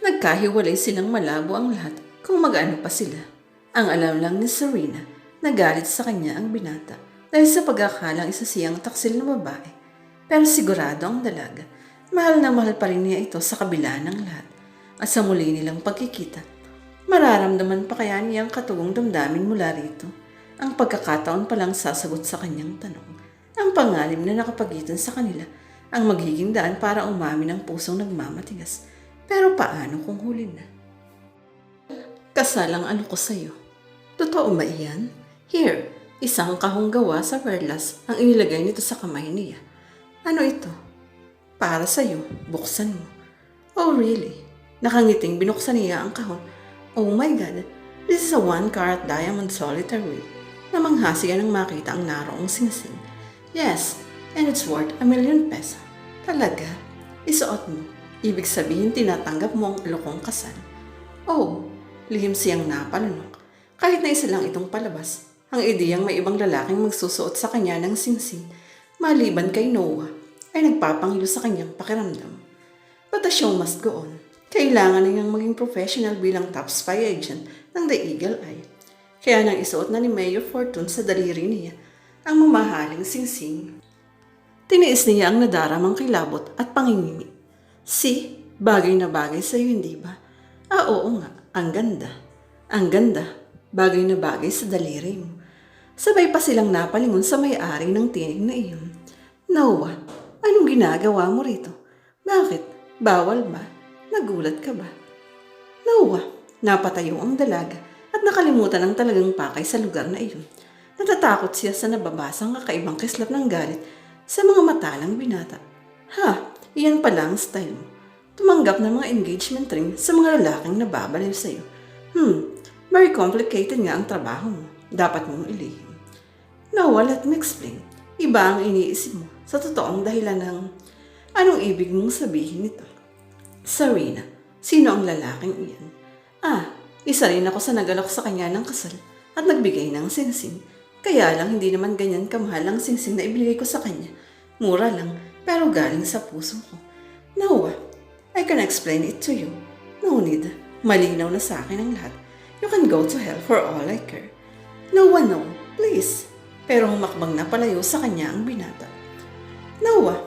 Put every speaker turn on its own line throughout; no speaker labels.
Nagkahiwalay silang malabo ang lahat kung mag-ano pa sila. Ang alam lang ni Serena, nagalit sa kanya ang binata dahil sa pagkakalang isa siyang taksil na babae. Pero sigurado ang dalaga, mahal na mahal pa rin niya ito sa kabila ng lahat. At sa muli nilang pagkikita, mararamdaman pa kaya niya ang katugong damdamin mula rito. Ang pagkakataon palang sasagot sa kanyang tanong. Ang pangalim na nakapagitan sa kanila ang magiging daan para umamin ang pusong nagmamatigas. Pero paano kung huli na? Kasalang ano ko sa'yo. Totoo ba iyan? Here, isang kahong gawa sa perlas ang inilagay nito sa kamay niya. Ano ito? Para sa'yo, buksan mo. Oh really? Nakangiting binuksan niya ang kahon. Oh my God, this is a one-carat diamond solitary. Namangha siya nang makita ang naroong singsing. Yes, and it's worth a million peso. Talaga? Isuot mo. Ibig sabihin tinatanggap mo ang lokong kasal. Oh, lihim siyang napalunok. Kahit na isa lang itong palabas, ang ideyang may ibang lalaking magsusuot sa kanya ng singsing, maliban kay Noah, ay nagpapangilo sa kanyang pakiramdam. But the show must go on. Kailangan niyang maging professional bilang top spy agent ng The Eagle Eye. Kaya nang isuot na ni Mayor Fortune sa daliri niya ang mamahaling singsing. Tiniis niya ang nadaramang kilabot at pangingimi. Si, bagay na bagay sa'yo, hindi ba? Ah, oo nga. Ang ganda. Ang ganda. Bagay na bagay sa daliri mo. Sabay pa silang napalingon sa may-ari ng tinig na iyon. Noah, anong ginagawa mo rito? Bakit? Bawal ba? Nagulat ka ba? Noah, napatayo ang dalaga at nakalimutan ang talagang pakay sa lugar na iyon. Natatakot siya sa nababasang kakaibang kislap ng galit sa mga mata ng binata. Ha, iyan pala ang style mo. Tumanggap ng mga engagement ring sa mga lalaking nababaliw sa'yo. Hmm, very complicated nga ang trabaho mo. Dapat mong ilihim. Noah, let me explain. Iba ang iniisip mo sa totoong dahilan ng anong ibig mong sabihin nito. Sarina, sino ang lalaking iyan? Ah, isa rin ako sa nagalok sa kanya ng kasal at nagbigay ng singsing. Kaya lang hindi naman ganyan kamahal ang singsing na ibigay ko sa kanya. Mura lang, pero galing sa puso ko. Noah, I can explain it to you. No need. Malinaw na sa akin ang lahat. You can go to hell for all I care. No. Please. Pero humakbang na palayo sa kanya ang binata. Noah,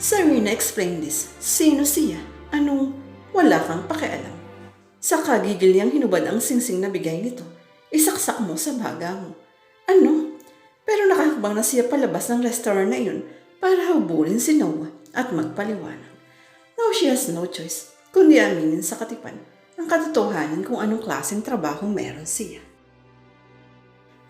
Serena explain this. Sino siya? Anong wala kang pakialam? Sa kagigil niyang hinubad ang singsing na bigay nito. Isaksak mo sa baga mo. Ano? Pero nakakabang na siya palabas ng restaurant na iyon para habulin si Noah at magpaliwanag. Now she has no choice kundi aminin sa katipan ang katotohanan kung anong klaseng trabaho meron siya.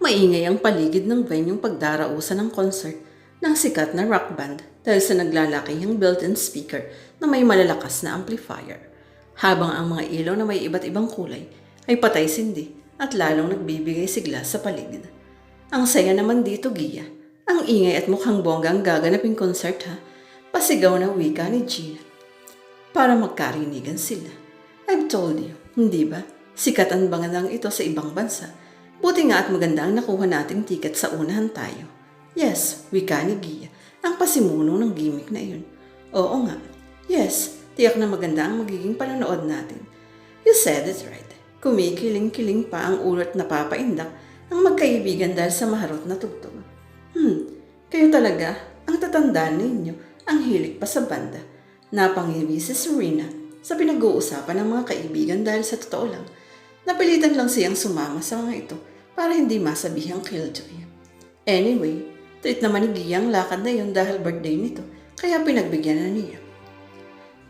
Maingay ang paligid ng venue pagdarausan ng concert ng sikat na rock band dahil sa naglalakihang built-in speaker na may malalakas na amplifier. Habang ang mga ilaw na may iba't ibang kulay ay patay sindi at lalong nagbibigay sigla sa paligid. Ang saya naman dito, Gia. Ang ingay at mukhang bongga ang gaganaping concert ha. Pasigaw na wika ni Gina. Para magkarinigan sila. I've told you, hindi ba? Sikat ang banganang ito sa ibang bansa. Buti nga at maganda ang nakuha nating tiket sa unahan tayo. Yes, wika ni Gia, ang pasimuno ng gimmick na iyon. Oo nga. Yes, tiyak na maganda ang magiging panonood natin. You said it right. Kumikiling-kiling pa ang ulot na papaindak ang magkaibigan dahil sa maharot na tugtog. Kayo talaga, ang tatandaan ninyo, ang hilig pa sa banda. Napangiwi si Serena sa pinag-uusapan ng mga kaibigan dahil sa totoo lang, napilitan lang siyang sumama sa mga ito para hindi masabihang killjoy. Anyway, treat naman ni Gia ang lakad na yun dahil birthday nito, kaya pinagbigyan na niya.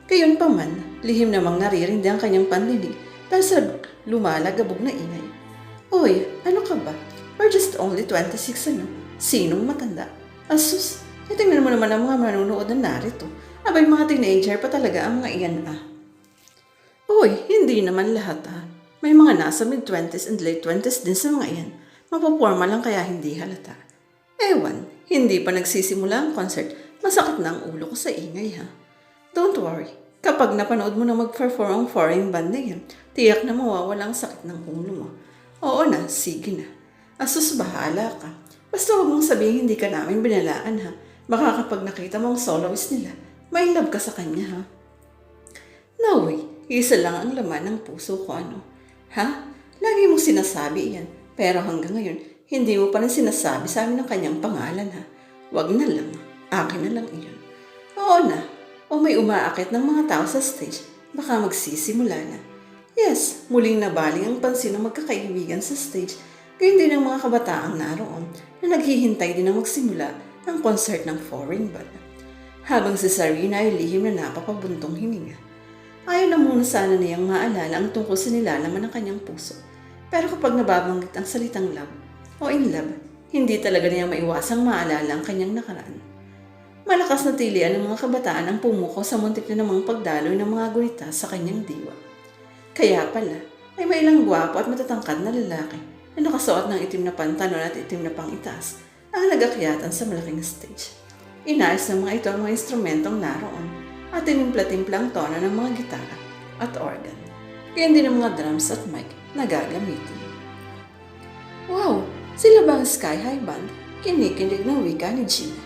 Gayon pa man, lihim namang naririndi ang kanyang pandinig dahil sa lumalagabog na ingay. Oy, ano ka ba? We're just only 26 ano? Sinong matanda? Asus, eh tingnan mo naman ang mga manunood na narito. Abay mga teenager pa talaga ang mga iyan ah. Uy, hindi naman lahat ah. May mga nasa mid-20s and late 20s din sa mga iyan. Mapaporma lang kaya hindi halata. Ewan, hindi pa nagsisimula ang concert. Masakit na ang ulo ko sa ingay ha. Don't worry. Kapag napanood mo na mag-perform ang foreign band na yan, tiyak na mawawala ang sakit ng ulo mo. Oo na, sige na. Asus, bahala ka. Basta huwag mong sabihin hindi ka namin binalaan ha. Baka kapag nakita mo ang soloist nila, may love ka sa kanya ha. No Isa lang ang laman ng puso ko ano. Ha? Lagi mong sinasabi yan. Pero hanggang ngayon, hindi mo pa rin sinasabi sa amin ng kanyang pangalan ha. Wag na lang. Akin na lang iyon. Oo na. O may umaakit ng mga tao sa stage. Baka magsisimula na. Yes, muling nabaling ang pansin ng magkakaibigan sa stage. Gayun din ang mga kabataang naroon na naghihintay din na magsimula ng concert ng foreign band. Habang si Sarina ay lihim na napapabuntong hininga. Ayaw na muna sana niyang maalala ang tungkol sa nilalaman ng kanyang puso. Pero kapag nababanggit ang salitang love o in love, hindi talaga niya maiwasang maalala ang kanyang nakaraan. Malakas na tilian ng mga kabataan ang pumuko sa muntik na namang pagdaloy ng mga gunita sa kanyang diwa. Kaya pala, ay may ilang gwapo at matatangkad na lalaki na nakasuot ng itim na pantalon at itim na pangitaas ang nagakyatan sa malaking stage. Inaayos ng mga ito ang mga instrumentong naroon at tinimpla-timplang tono ng mga gitara at organ. Ganyan din ang mga drums at mic na gagamitin. Wow! Sila ba ang Sky High Band? Kinikinig ng wika ni Gina.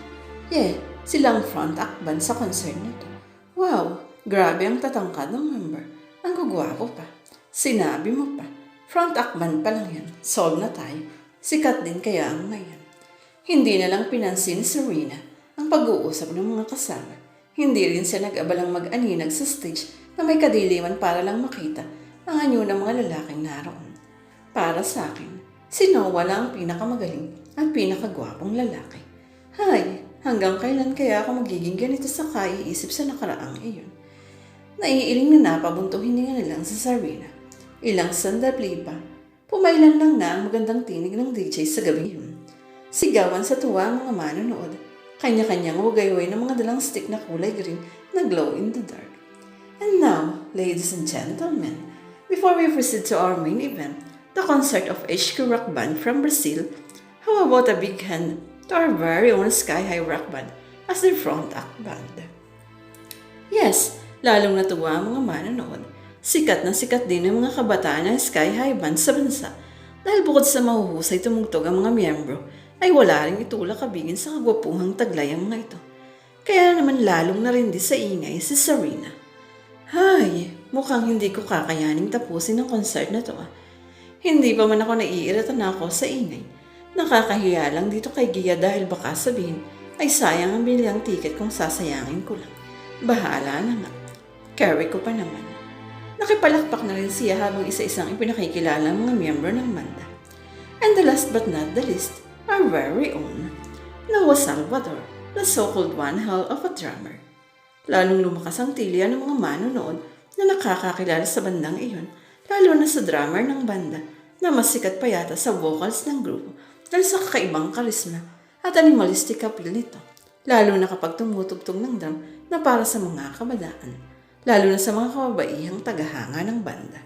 Yeah, sila ang front act band sa concert nito. Wow! Grabe ang tatangkad ng member. Ang gugwapo pa. Sinabi mo pa. Front band pa lang yan. Solve na tayo. Sikat din kaya ang ngayon. Hindi na lang pinansin ni Serena ang pag-uusap ng mga kasama. Hindi rin siya nag-abalang mag-aninag sa stage na may kadiliman para lang makita ang anyo ng mga lalaking naroon. Para sa akin, si Noah lang ang pinakamagaling at pinakagwapong lalaki. Hay, hanggang kailan kaya ako magiging ganito sa kaiisip sa nakaraang iyon? Naiiling na napabuntong hininga na lang sa Sarina. Ilang sandali pa, pumailan lang na ang magandang tinig ng DJ sa gabi yun. Sigawan sa tuwa ang mga manonood. Kanya-kanyang wagayway ng mga dalang stick na kulay green na glow in the dark. And now, ladies and gentlemen, before we proceed to our main event, the concert of HQ Rock Band from Brazil, how about a big hand to our very own Sky High Rock Band as their front act band? Yes, lalong natuwa ang mga manonood. Sikat na sikat din ang mga kabataan ng Sky High Band sa bansa dahil bukod sa mahuhusay tumugtog ang mga miyembro, ay wala rin itulak kabigin sa kagwapuhang taglay ang mga ito. Kaya naman lalong narindi sa ingay si Serena. Hay, mukhang hindi ko kakayaning tapusin ang concert na to ah. Hindi pa man ako naiirita na ako sa ingay. Nakakahiya lang dito kay Gia dahil baka sabihin ay sayang ang bilang ticket kung sasayangin ko lang. Bahala na nga. Carry ko pa naman. Nakipalakpak na rin siya habang isa-isang ipinakikilala ang mga miyembro ng banda. And the last but not the least, our very own, Noah Salvador, the so-called one hell of a drummer. Lalong lumakas ang tilya ng mga manonood na nakakakilala sa bandang iyon, lalo na sa drummer ng banda na mas sikat pa yata sa vocals ng grupo dahil sa kakaibang karisma at animalistic appeal nito, lalo na kapag tumutugtog ng drum na para sa mga kabadaan, lalo na sa mga kababaihang tagahanga ng banda.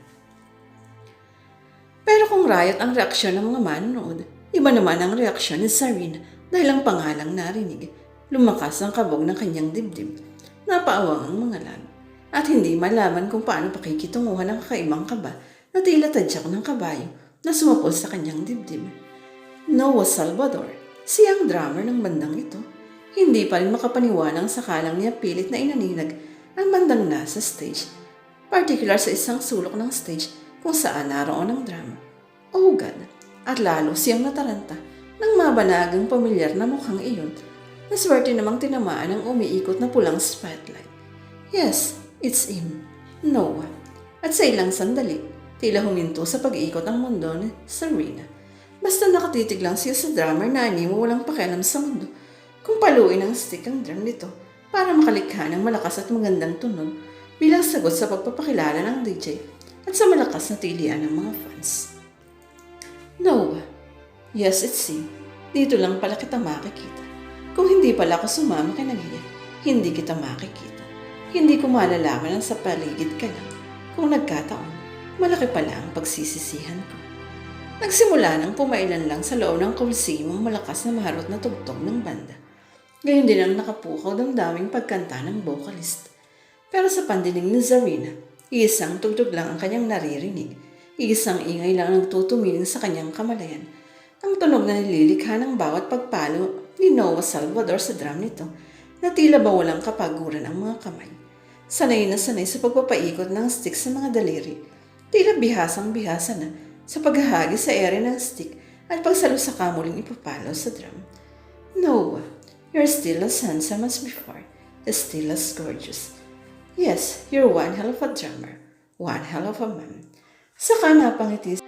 Pero kung riot ang reaksyon ng mga manonood, iba naman ang reaksyon ni Sarina dahil ang pangalang narinig, lumakas ang kabog ng kanyang dibdib, napaawang ang mga lag, at hindi malaman kung paano pakikitunguhan ang kakaibang kaba na tila tadyak ng kabayo na sumapol sa kanyang dibdib. Noah Salvador, siyang drummer ng bandang ito, hindi pa rin makapaniwalang sakalang niya pilit na inaninag ang bandang nasa stage, particular sa isang sulok ng stage kung saan naroon ang drama. Oh God! At lalo siyang nataranta ng mabanagang pamilyar na mukhang iyon na swerte namang tinamaan ng umiikot na pulang spotlight. Yes, it's him, Noah. At sa ilang sandali, tila huminto sa pag-iikot ang mundo ni Serena. Basta nakatitig lang siya sa drummer na animo walang pakialam sa mundo kung paluin ang stick ang drum nito para makalikha ng malakas at magandang tunog bilang sagot sa pagpapakilala ng DJ at sa malakas na tilian ng mga fans. Noah, yes it's him. Dito lang pala kita makikita. Kung hindi pala ako sumama kay Nagia, hindi kita makikita. Hindi ko malalaman ang sa paligid ka lang. Kung nagkataon, malaki pala ang pagsisisihan ko. Nagsimula nang pumailan lang sa loob ng Coliseum ang malakas na maharot na tugtog ng banda. Gayon din ang nakapukaw ng daming pagkanta ng vocalist. Pero sa pandinig ni Zarina, isang tugtog lang ang kanyang naririnig. Isang ingay lang ang tutumingin sa kanyang kamalayan. Ang tunog na nililikha ng bawat pagpalo ni Noah Salvador sa drum nito na tila ba walang kapaguran ang mga kamay. Sanay na sanay sa pagpapaikot ng stick sa mga daliri. Tila bihasang bihasa na sa paghahagi sa ere ng stick at pagsalo sa kamuling ipapalo sa drum. Noah, you're still as handsome as before, still as gorgeous. Yes, you're one hell of a drummer, one hell of a man. Saka napangiti